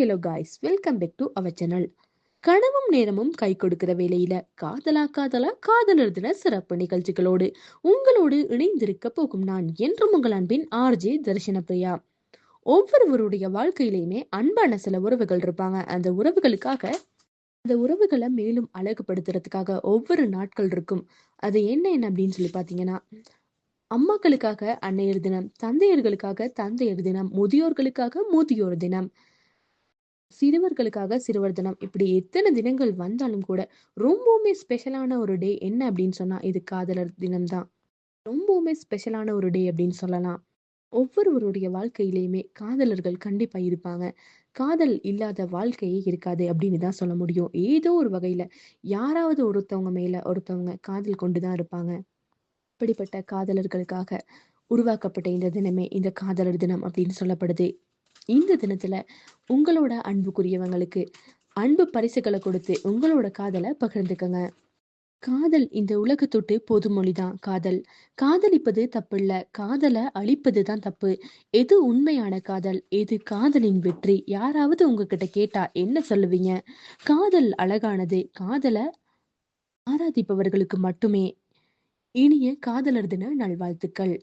Hello guys welcome back to our channel கனவும் நேரமும் கை கொடுக்கிற வேலையில காதலா காதலா காதலர் தின சிறப்பு நிகழ்ச்சிகளோடு உங்களோடு இணைந்திருக்க போகும் நான் என்றும் உங்கள் அன்பின் ஆர்ஜே தரிசன பிரியா ஒவ்வொருவருடைய வாழ்க்கையிலையுமே அன்பான சில உறவுகள் இருப்பாங்க. அந்த உறவுகளுக்காக அந்த உறவுகளை மேலும் அழகுபடுத்துறதுக்காக ஒவ்வொரு நாட்கள் இருக்கும். அது என்ன என்ன அப்படின்னு சொல்லி பாத்தீங்கன்னா அம்மாக்களுக்காக அன்னையர் தினம் தந்தையர்களுக்காக தந்தையர் தினம் முதியோர்களுக்காக முதியோர் தினம் சிறுவர்களுக்காக சிறுவர் தினம். இப்படி எத்தனை தினங்கள் வந்தாலும் கூட ரொம்பவுமே ஸ்பெஷலான ஒரு டே என்ன அப்படின்னு சொன்னா இது காதலர் தினம் தான் ரொம்பவுமே ஸ்பெஷலான ஒரு டே அப்படின்னு சொல்லலாம். ஒவ்வொருவருடைய வாழ்க்கையிலையுமே காதலர்கள் கண்டிப்பா இருப்பாங்க. காதல் இல்லாத வாழ்க்கையே இருக்காது அப்படின்னு தான் சொல்ல முடியும். ஏதோ ஒரு வகையில யாராவது ஒருத்தவங்க மேல ஒருத்தவங்க காதல் கொண்டுதான் இருப்பாங்க. இப்படிப்பட்ட காதலர்களுக்காக உருவாக்கப்பட்ட இந்த தினமே இந்த காதலர் தினம் அப்படின்னு சொல்லப்படுது. இந்த தினத்துல உங்களோட அன்புக்குரியவங்களுக்கு அன்பு பரிசுகளை கொடுத்து உங்களோட காதலை பகிர்ந்துக்கங்க. காதல் இந்த உலகத்தொட்டு பொதுமொழிதான் காதல். காதலிப்பது தப்பில்ல. காதலை அழிப்பது தான் தப்பு. எது உண்மையான காதல்? எது காதலின் வெற்றி? யாராவது உங்ககிட்ட கேட்டா என்ன சொல்லுவீங்க? காதல் அழகானது. காதலை ஆராதிப்பவர்களுக்கு மட்டுமே இனிய காதலர் தின நல்வாழ்த்துக்கள்.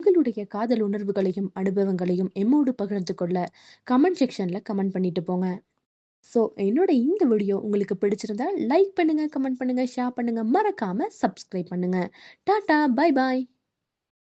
உங்களுடைய காதல் உணர்வுகளையும் அனுபவங்களையும் எம்மோடு பகிர்ந்து கொள்ள கமெண்ட் செக்ஷன்ல கமெண்ட் பண்ணிட்டு போங்க. ஸோ என்னோட இந்த வீடியோ உங்களுக்கு பிடிச்சிருந்தா லைக் பண்ணுங்க கமெண்ட் பண்ணுங்க ஷேர் பண்ணுங்க. மறக்காம சப்ஸ்கிரைப் பண்ணுங்க. Tata bye bye